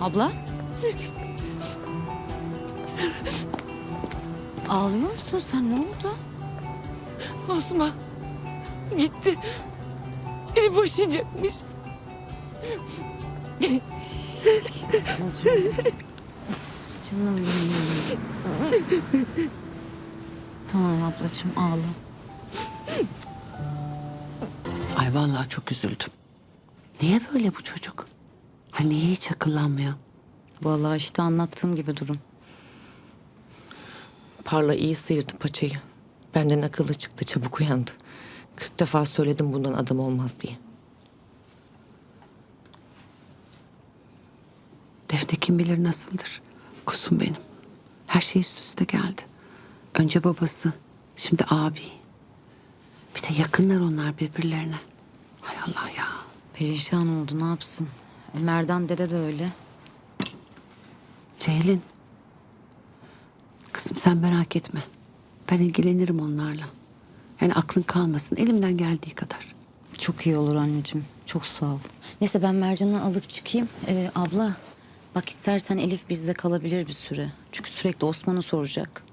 Abla? Ağlıyor musun sen? Ne oldu? Osman gitti. Beni boşayacakmış. Canım benim. tamam ablacığım ağla. Ay vallahi çok üzüldüm. Niye böyle bu çocuk? Ha niye hiç akıllanmıyor? Vallahi işte anlattığım gibi durum. Parla iyi sıyırdı paçayı. Benden akıllı çıktı çabuk uyandı. Kırk defa söyledim bundan adam olmaz diye. Defne kim bilir nasıldır. Kusum benim. Her şey üst üste geldi. Önce babası, şimdi abi. Bir de yakınlar onlar birbirlerine. Hay Allah ya. Perişan oldu ne yapsın? E, Merdan dede de öyle. Ceylin. Kızım sen merak etme. Ben ilgilenirim onlarla. Yani aklın kalmasın elimden geldiği kadar. Çok iyi olur anneciğim. Çok sağ ol. Neyse ben Mercan'ı alıp çıkayım. Ee, abla bak istersen Elif bizde kalabilir bir süre. Çünkü sürekli Osman'ı soracak.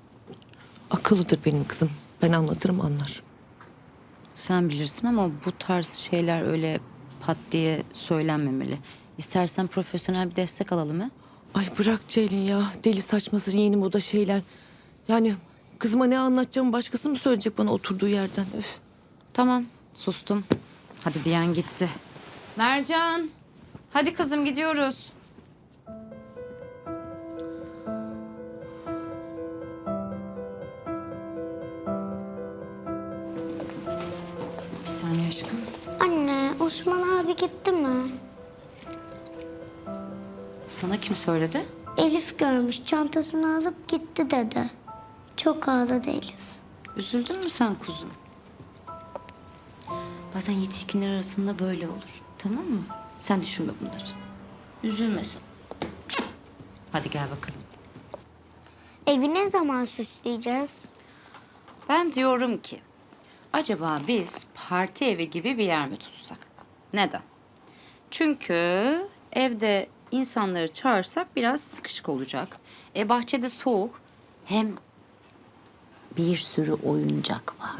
Akıllıdır benim kızım. Ben anlatırım anlar. Sen bilirsin ama bu tarz şeyler öyle pat diye söylenmemeli. İstersen profesyonel bir destek alalım ha? Ay bırak Ceylin ya. Deli saçması yeni moda şeyler. Yani kızıma ne anlatacağımı başkası mı söyleyecek bana oturduğu yerden? Öf. Tamam sustum. Hadi diyen gitti. Mercan hadi kızım gidiyoruz. Osman abi gitti mi? Sana kim söyledi? Elif görmüş, çantasını alıp gitti dedi. Çok ağladı Elif. Üzüldün mü sen kuzum? Bazen yetişkinler arasında böyle olur. Tamam mı? Sen düşünme bunları. Üzülmesin. Hadi gel bakalım. Evi ne zaman süsleyeceğiz? Ben diyorum ki acaba biz parti evi gibi bir yer mi tutsak? Neden? Çünkü evde insanları çağırsak biraz sıkışık olacak. E bahçede soğuk. Hem bir sürü oyuncak var.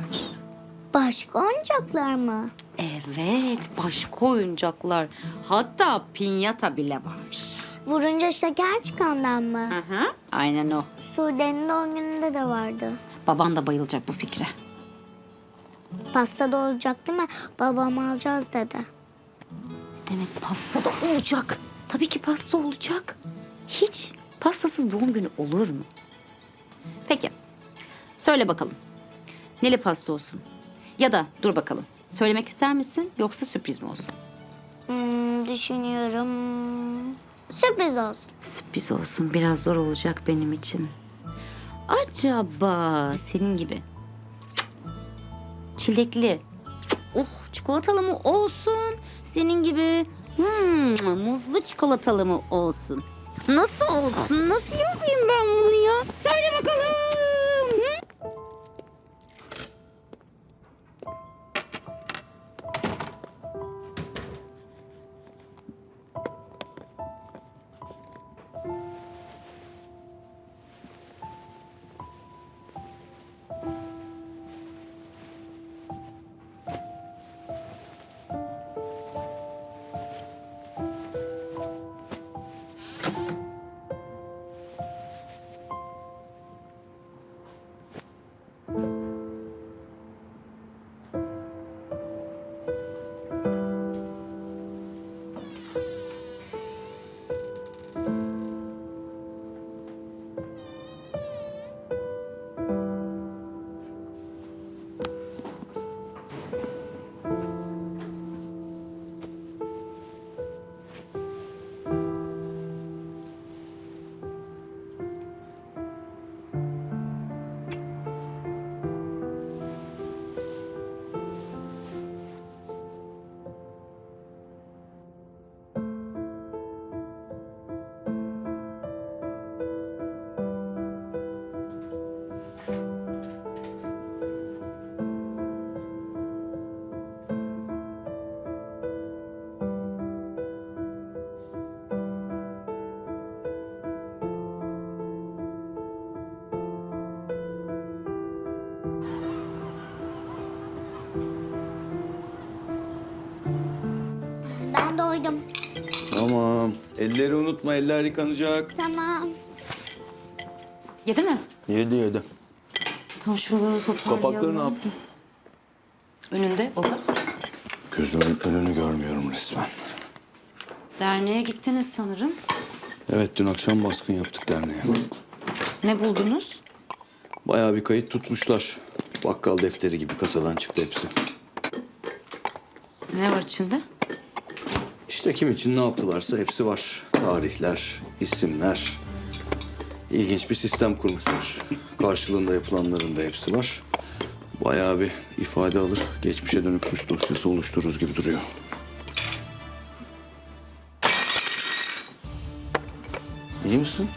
Başka oyuncaklar mı? Evet, başka oyuncaklar. Hatta pinyata bile var. Vurunca şeker çıkandan mı? Hı hı, aynen o. Sude'nin doğum gününde de vardı. Baban da bayılacak bu fikre. Pasta da olacak değil mi? Babam alacağız dedi. Demek pasta da olacak. Tabii ki pasta olacak. Hiç pastasız doğum günü olur mu? Peki. Söyle bakalım. Neli pasta olsun? Ya da dur bakalım. Söylemek ister misin yoksa sürpriz mi olsun? Hmm, düşünüyorum. Sürpriz olsun. Sürpriz olsun. Biraz zor olacak benim için. Acaba senin gibi çilekli, oh çikolatalı mı olsun? Senin gibi hmm, muzlu çikolatalı mı olsun? Nasıl olsun? Nasıl yapayım ben bunu ya? Söyle bakalım. Elleri unutma, eller yıkanacak. Tamam. Yedi mi? Yedi yedi. Tam şuraları toparlayalım. Kapakları ne yaptın? Önünde o kız. Gözümün önünü görmüyorum resmen. Derneğe gittiniz sanırım. Evet, dün akşam baskın yaptık derneğe. Ne buldunuz? Bayağı bir kayıt tutmuşlar. Bakkal defteri gibi kasadan çıktı hepsi. Ne var içinde? İşte kim için ne yaptılarsa hepsi var. Tarihler, isimler. İlginç bir sistem kurmuşlar. Karşılığında yapılanların da hepsi var. Bayağı bir ifade alır. Geçmişe dönük suç dosyası oluştururuz gibi duruyor. İyi misin?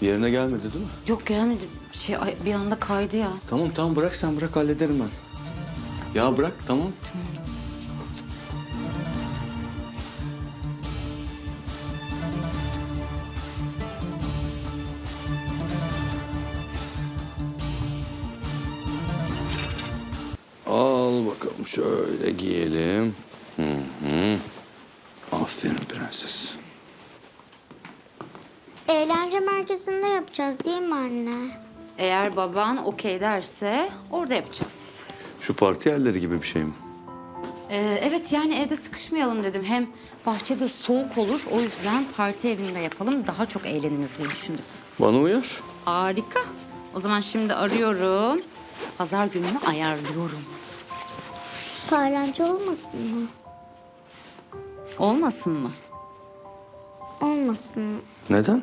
Yerine gelmedi değil mi? Yok gelmedi. Şey ay, bir anda kaydı ya. Tamam tamam bırak sen bırak hallederim ben. Ya bırak tamam. Al Eğer baban okey derse orada yapacağız. Şu parti yerleri gibi bir şey mi? Ee, evet yani evde sıkışmayalım dedim. Hem bahçede soğuk olur. O yüzden parti evinde yapalım. Daha çok eğleniriz diye düşündük biz. Bana uyar. Harika. O zaman şimdi arıyorum. Pazar gününü ayarlıyorum. Paylancı olmasın mı? Olmasın mı? Olmasın mı? Neden?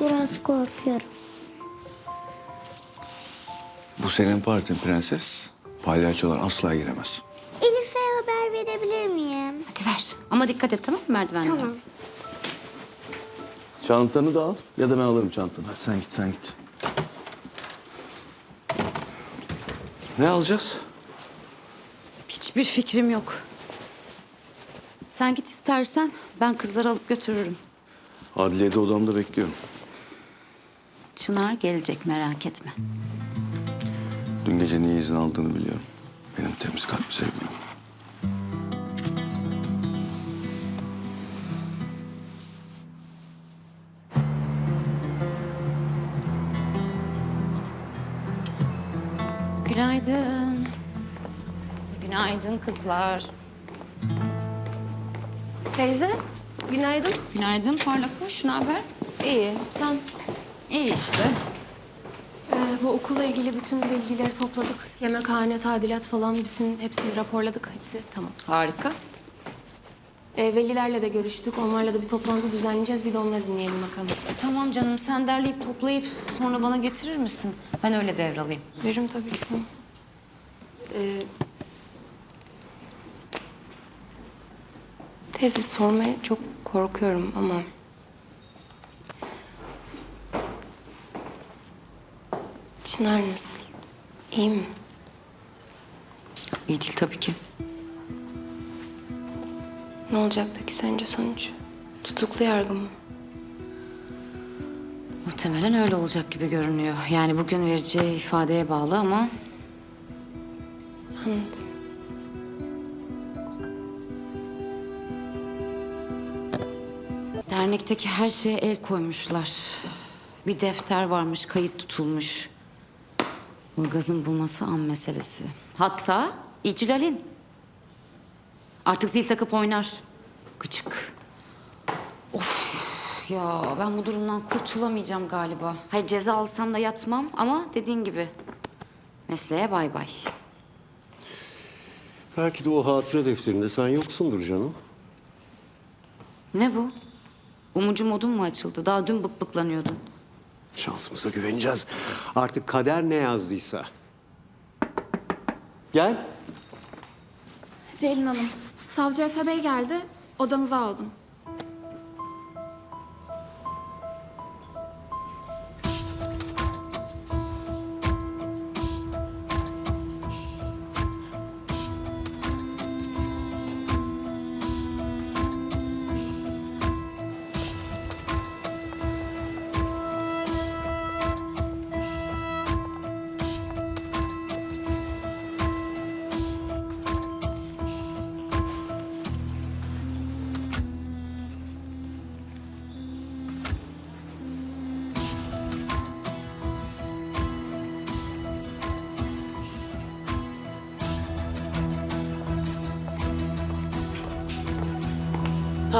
Biraz korkuyorum. Bu senin partin prenses. Palyaçolar asla giremez. Elif'e haber verebilir miyim? Hadi ver. Ama dikkat et tamam mı merdivenlere? Tamam. Çantanı da al ya da ben alırım çantanı. Hadi sen git sen git. Ne alacağız? Hiçbir fikrim yok. Sen git istersen ben kızları alıp götürürüm. Adliyede odamda bekliyorum. Çınar gelecek merak etme. Dün gece niye izin aldığını biliyorum. Benim temiz kalpli sevgilim. Günaydın. Günaydın kızlar. Teyze, günaydın. Günaydın parlak kuş. Ne haber? İyi, sen? İyi işte. Ee, bu okulla ilgili bütün bilgileri topladık. Yemekhane, tadilat falan bütün hepsini raporladık. Hepsi tamam. Harika. Ee, velilerle de görüştük. Onlarla da bir toplantı düzenleyeceğiz. Bir de onları dinleyelim bakalım. Tamam canım sen derleyip toplayıp sonra bana getirir misin? Ben öyle devralayım. Veririm tabii ki, tamam. Ee, teyze sormaya çok korkuyorum ama... Çınar nasıl? İyi mi? İyi değil tabii ki. Ne olacak peki sence sonuç? Tutuklu yargı mı? Muhtemelen öyle olacak gibi görünüyor. Yani bugün vereceği ifadeye bağlı ama Anladım. dernekteki her şeye el koymuşlar. Bir defter varmış, kayıt tutulmuş. Ilgaz'ın bulması an meselesi. Hatta İcilal'in. Artık zil takıp oynar. Gıcık. Of ya ben bu durumdan kurtulamayacağım galiba. Hayır ceza alsam da yatmam ama dediğin gibi mesleğe bay bay. Belki de o hatıra defterinde sen yoksundur canım. Ne bu? Umucu modun mu açıldı? Daha dün bık bıklanıyordun. Şansımıza güveneceğiz. Artık kader ne yazdıysa. Gel. Ceylin Hanım, savcı Efe Bey geldi, odanıza aldım.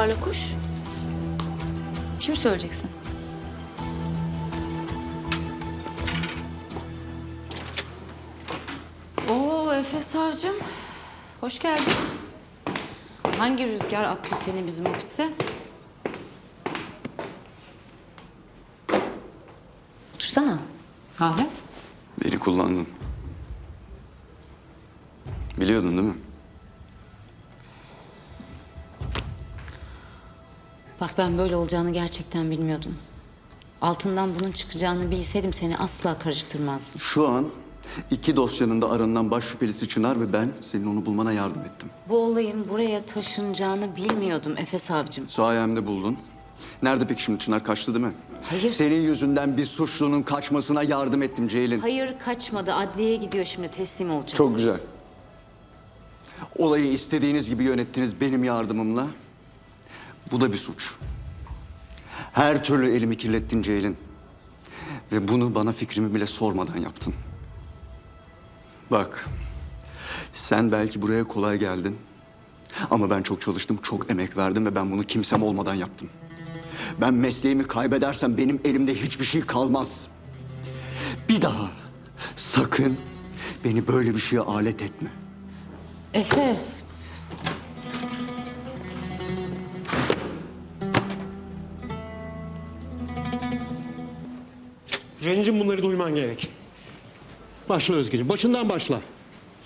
Parla kuş. Şimdi söyleyeceksin. Oo Efe Savcım. Hoş geldin. Hangi rüzgar attı seni bizim ofise? Otursana. Kahve? Beni kullandın. Biliyordun değil mi? Bak ben böyle olacağını gerçekten bilmiyordum. Altından bunun çıkacağını bilseydim seni asla karıştırmazdım. Şu an iki dosyanın da aranılan baş şüphelisi Çınar ve ben senin onu bulmana yardım ettim. Bu olayın buraya taşınacağını bilmiyordum Efe Savcım. Sayemde buldun. Nerede peki şimdi Çınar kaçtı değil mi? Hayır. Senin yüzünden bir suçlunun kaçmasına yardım ettim Ceylin. Hayır kaçmadı. Adliyeye gidiyor şimdi teslim olacak. Çok güzel. Olayı istediğiniz gibi yönettiniz benim yardımımla. Bu da bir suç. Her türlü elimi kirlettin Ceylin. Ve bunu bana fikrimi bile sormadan yaptın. Bak, sen belki buraya kolay geldin. Ama ben çok çalıştım, çok emek verdim ve ben bunu kimsem olmadan yaptım. Ben mesleğimi kaybedersem benim elimde hiçbir şey kalmaz. Bir daha sakın beni böyle bir şeye alet etme. Efe Ceylin'cim bunları duyman gerek. Başla Özgeciğim, başından başla.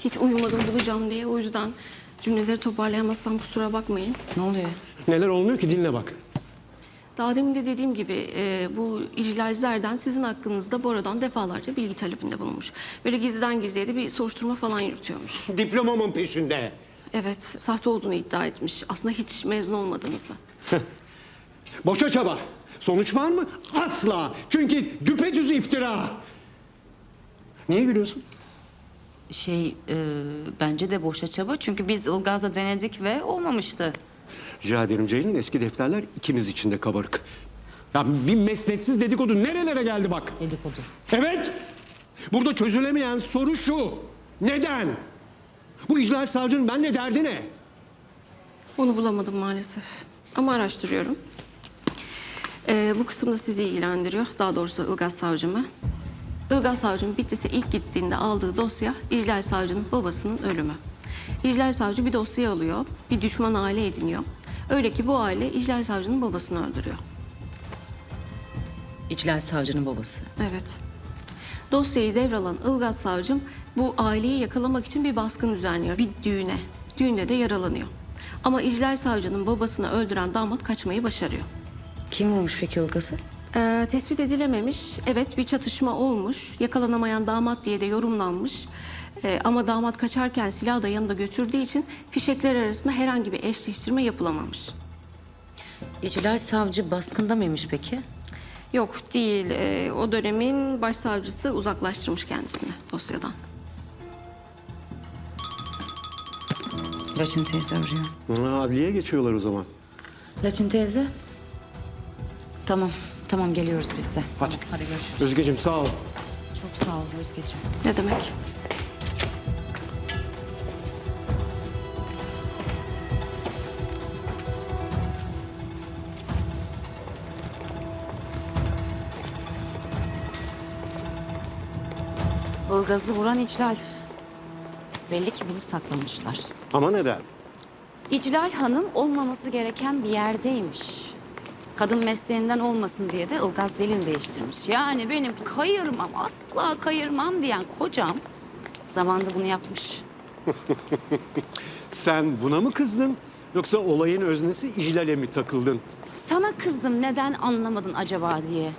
Hiç uyumadım bulacağım diye o yüzden cümleleri toparlayamazsam kusura bakmayın. ne oluyor? Neler olmuyor ki dinle bak. Daha demin de dediğim gibi e, bu iclalcilerden sizin hakkınızda Bora'dan defalarca bilgi talebinde bulunmuş. Böyle gizliden gizliye de bir soruşturma falan yürütüyormuş. Diplomamın peşinde. Evet, sahte olduğunu iddia etmiş. Aslında hiç mezun olmadığınızla. Boşa çaba. Sonuç var mı? Asla. Çünkü düpedüz iftira. Niye gülüyorsun? Şey e, bence de boşa çaba. Çünkü biz Ilgaz'la denedik ve olmamıştı. Rica ederim Ceylin eski defterler ikimiz için de kabarık. Ya bir mesnetsiz dedikodu nerelere geldi bak. Dedikodu. Evet. Burada çözülemeyen soru şu. Neden? Bu icra savcının benimle derdi ne? Onu bulamadım maalesef. Ama araştırıyorum. Ee, bu kısımda sizi ilgilendiriyor. Daha doğrusu Ilgaz Savcımı. Ilgaz Savcım Bitlis'e ilk gittiğinde aldığı dosya İclal Savcı'nın babasının ölümü. İclal Savcı bir dosya alıyor, bir düşman aile ediniyor. Öyle ki bu aile İclal Savcı'nın babasını öldürüyor. İclal savcının babası. Evet. Dosyayı devralan Ilgaz Savcım bu aileyi yakalamak için bir baskın düzenliyor. Bir düğüne. Düğünde de yaralanıyor. Ama İclal Savcı'nın babasını öldüren damat kaçmayı başarıyor. Kim vurmuş peki Ilgaz'ı? Ee, tespit edilememiş. Evet bir çatışma olmuş. Yakalanamayan damat diye de yorumlanmış. Ee, ama damat kaçarken silahı da yanında götürdüğü için fişekler arasında herhangi bir eşleştirme yapılamamış. İclal savcı baskında mıymış peki? Yok değil. Ee, o dönemin başsavcısı uzaklaştırmış kendisini dosyadan. Laçın teyze arıyor. Ha, adliyeye geçiyorlar o zaman. Laçın teyze. Tamam. Tamam geliyoruz biz de. Hadi. Tamam, hadi görüşürüz. Özgeciğim sağ ol. Çok sağ ol Özgeciğim. Ne demek? Ilgaz'ı vuran İclal. Belli ki bunu saklamışlar. Ama neden? İclal Hanım olmaması gereken bir yerdeymiş. Kadın mesleğinden olmasın diye de Ilgaz dilini değiştirmiş. Yani benim kayırmam, asla kayırmam diyen kocam zamanında bunu yapmış. Sen buna mı kızdın? Yoksa olayın öznesi ihlale mi takıldın? Sana kızdım neden anlamadın acaba diye.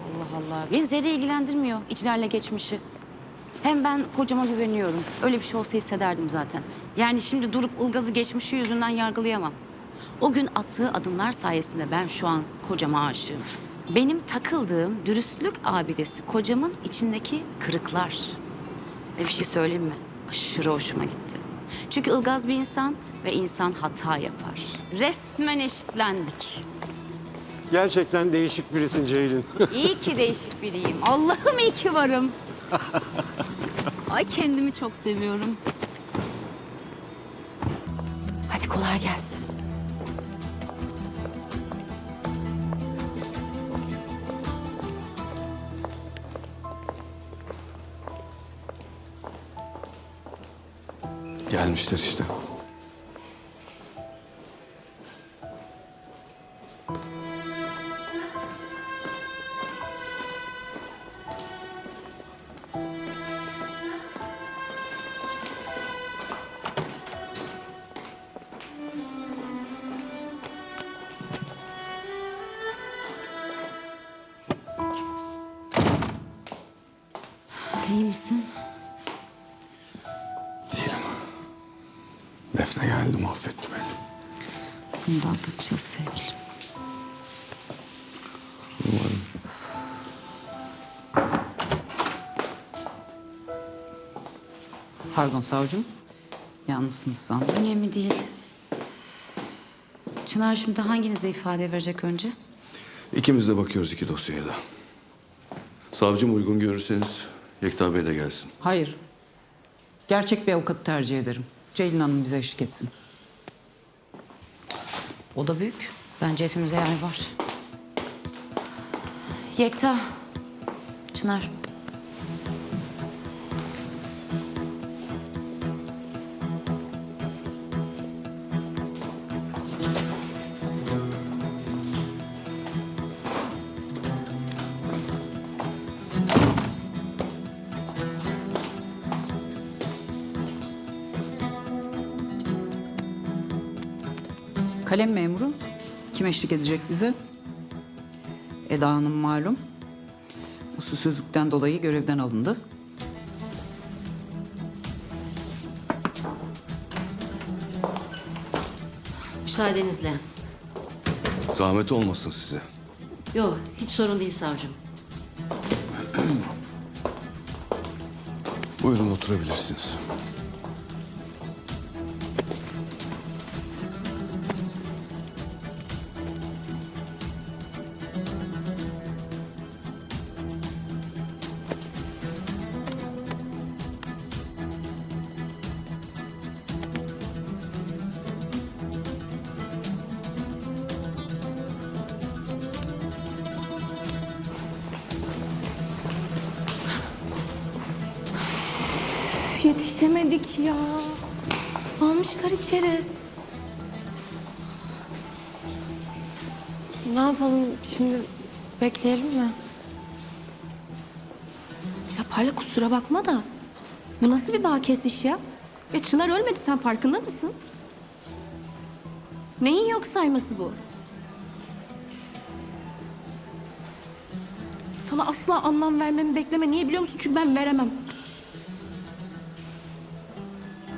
Allah Allah. Bizleri ilgilendirmiyor İclal'le geçmişi. Hem ben kocama güveniyorum. Öyle bir şey olsa hissederdim zaten. Yani şimdi durup Ilgaz'ı geçmişi yüzünden yargılayamam. O gün attığı adımlar sayesinde ben şu an kocama aşığım. Benim takıldığım dürüstlük abidesi kocamın içindeki kırıklar. Ve bir şey söyleyeyim mi? Aşırı hoşuma gitti. Çünkü Ilgaz bir insan ve insan hata yapar. Resmen eşitlendik. Gerçekten değişik birisin Ceylin. İyi ki değişik biriyim. Allah'ım iyi ki varım. Ay kendimi çok seviyorum. Hadi kolay gelsin. Gelmişler işte. İyi misin? Defne geldi mahvetti beni. Bunu da atlatacağız sevgilim. Pardon savcım. Yalnızsınız sandım. Önemli değil. Çınar şimdi hanginize ifade verecek önce? İkimiz de bakıyoruz iki dosyaya da. Savcım uygun görürseniz Yekta Bey de gelsin. Hayır. Gerçek bir avukatı tercih ederim. Ceylin Hanım bize eşlik etsin. O da büyük. Bence hepimize yer var. Yekta. Çınar. Kalem memuru kim eşlik edecek bize? Eda Hanım malum. Usulsüzlükten dolayı görevden alındı. Müsaadenizle. Zahmet olmasın size. Yok, hiç sorun değil savcım. Buyurun oturabilirsiniz. Ya. Almışlar içeri. Ne yapalım şimdi? Bekleyelim mi? Ya Parla kusura bakma da. Bu nasıl bir bağ kesiş ya? Ya Çınar ölmedi sen farkında mısın? Neyin yok sayması bu? Sana asla anlam vermemi bekleme. Niye biliyor musun? Çünkü ben veremem.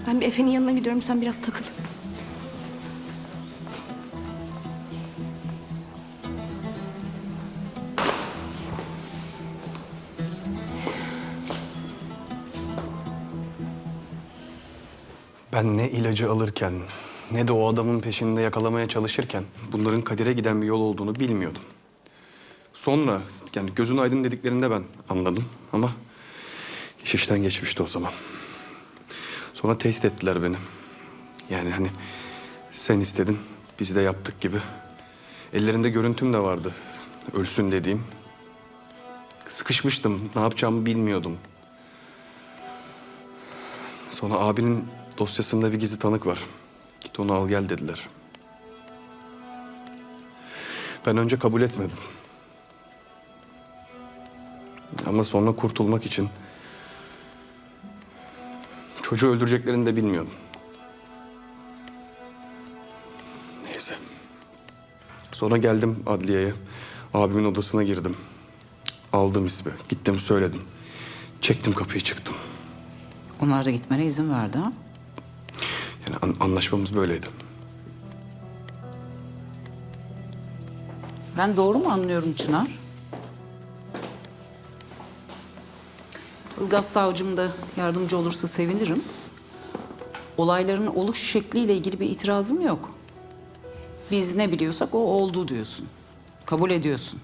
Ben bir Efe'nin yanına gidiyorum. Sen biraz takıl. Ben ne ilacı alırken ne de o adamın peşinde yakalamaya çalışırken bunların kadere giden bir yol olduğunu bilmiyordum. Sonra yani gözün aydın dediklerinde ben anladım ama iş işten geçmişti o zaman. Sonra tehdit ettiler beni. Yani hani sen istedin biz de yaptık gibi. Ellerinde görüntüm de vardı. Ölsün dediğim. Sıkışmıştım. Ne yapacağımı bilmiyordum. Sonra abinin dosyasında bir gizli tanık var. Git onu al gel dediler. Ben önce kabul etmedim. Ama sonra kurtulmak için çocuğu öldüreceklerini de bilmiyordum. Neyse. Sonra geldim adliyeye. Abimin odasına girdim. Aldım ismi. Gittim söyledim. Çektim kapıyı çıktım. Onlar da gitmene izin verdi ha? Yani an- anlaşmamız böyleydi. Ben doğru mu anlıyorum Çınar? Ilgaz savcım da yardımcı olursa sevinirim. Olayların oluş şekliyle ilgili bir itirazın yok. Biz ne biliyorsak o oldu diyorsun. Kabul ediyorsun.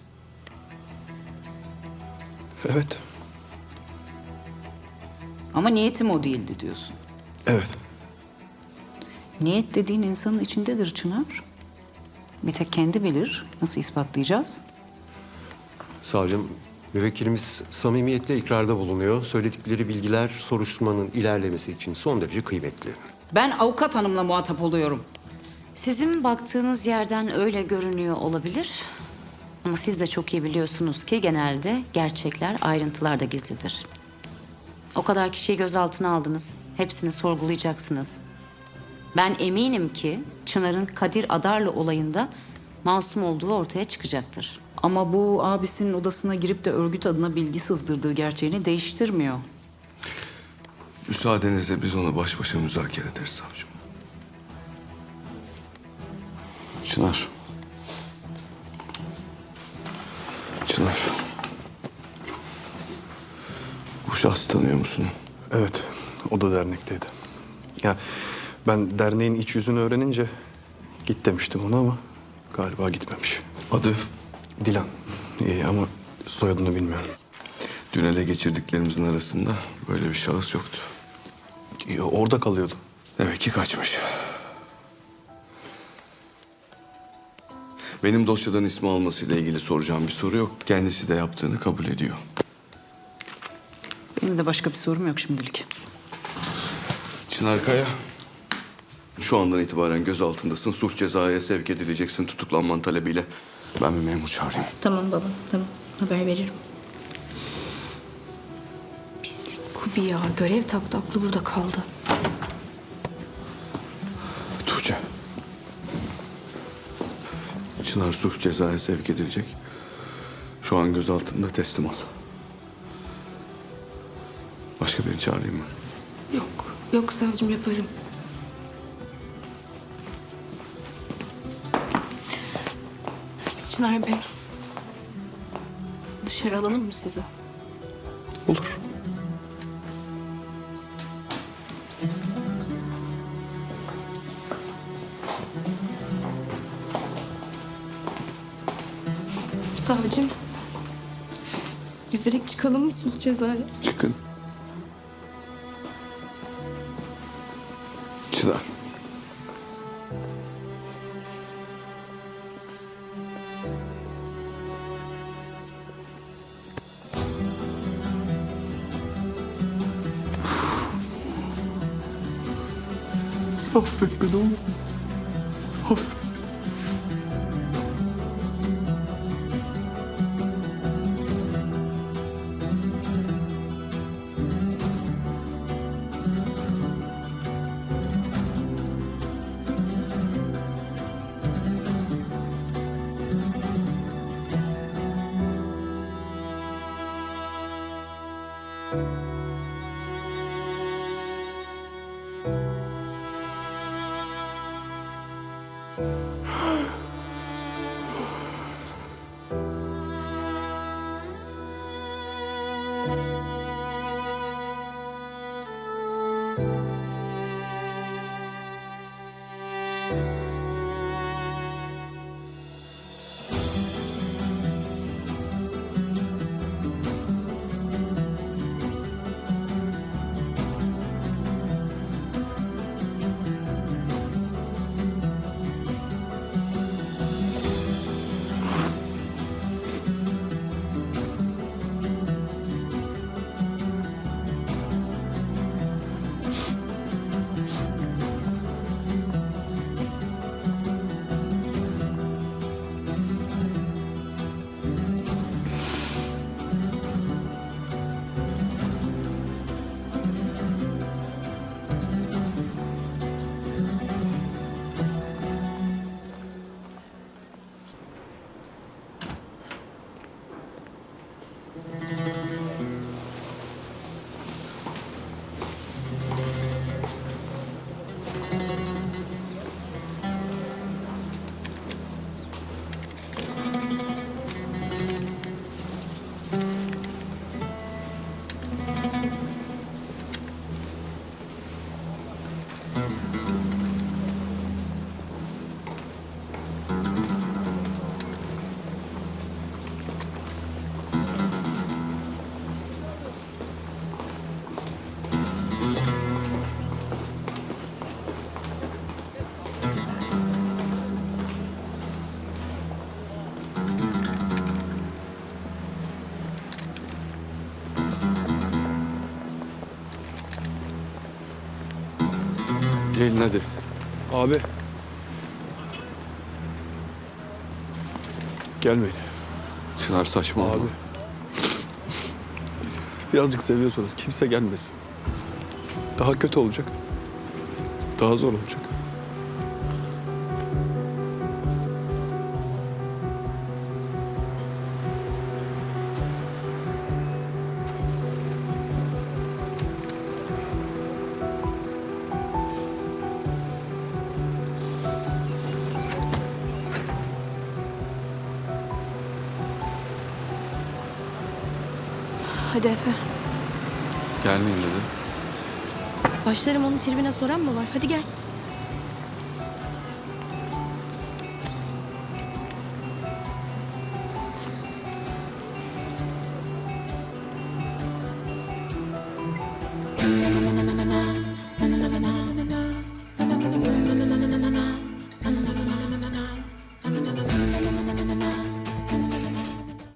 Evet. Ama niyetim o değildi diyorsun. Evet. Niyet dediğin insanın içindedir Çınar. Bir tek kendi bilir. Nasıl ispatlayacağız? Savcım, müvekkilimiz samimiyetle ikrarda bulunuyor. Söyledikleri bilgiler soruşturmanın ilerlemesi için son derece kıymetli. Ben avukat hanımla muhatap oluyorum. Sizin baktığınız yerden öyle görünüyor olabilir. Ama siz de çok iyi biliyorsunuz ki genelde gerçekler ayrıntılarda gizlidir. O kadar kişiyi gözaltına aldınız. Hepsini sorgulayacaksınız. Ben eminim ki Çınar'ın Kadir Adarlı olayında masum olduğu ortaya çıkacaktır. Ama bu abisinin odasına girip de örgüt adına bilgi sızdırdığı gerçeğini değiştirmiyor. Müsaadenizle biz onu baş başa müzakere ederiz savcım. Çınar. Çınar. Bu şahsı tanıyor musun? Evet, o da dernekteydi. Ya ben derneğin iç yüzünü öğrenince git demiştim ona ama galiba gitmemiş. Adı? Dilan. İyi ama soyadını bilmiyorum. Dün ele geçirdiklerimizin arasında böyle bir şahıs yoktu. İyi, orada kalıyordu. Demek ki kaçmış. Benim dosyadan ismi almasıyla ilgili soracağım bir soru yok. Kendisi de yaptığını kabul ediyor. Benim de başka bir sorum yok şimdilik. Çınar Kaya, şu andan itibaren gözaltındasın. Suç cezaya sevk edileceksin tutuklanman talebiyle. Ben bir memur çağırayım. Tamam baba tamam haber veririm. Pislik Kubi ya görev taktı aklı burada kaldı. Tuğçe. Çınar suç cezaya sevk edilecek. Şu an gözaltında teslim al. Başka birini çağırayım mı? Yok yok savcım yaparım. Çınar Bey. Dışarı alalım mı sizi? Olur. Savcım. Biz direkt çıkalım mı sulh cezaya? Çıkın. Hoffet genommen. Hoffet. Hadi. Abi. Gelmeyin. Çınar saçmalama. Abi. Birazcık seviyorsanız kimse gelmesin. Daha kötü olacak. Daha zor olacak. Hadi Efe. Gelmeyin dedi. Başlarım onun tribine soran mı var? Hadi gel.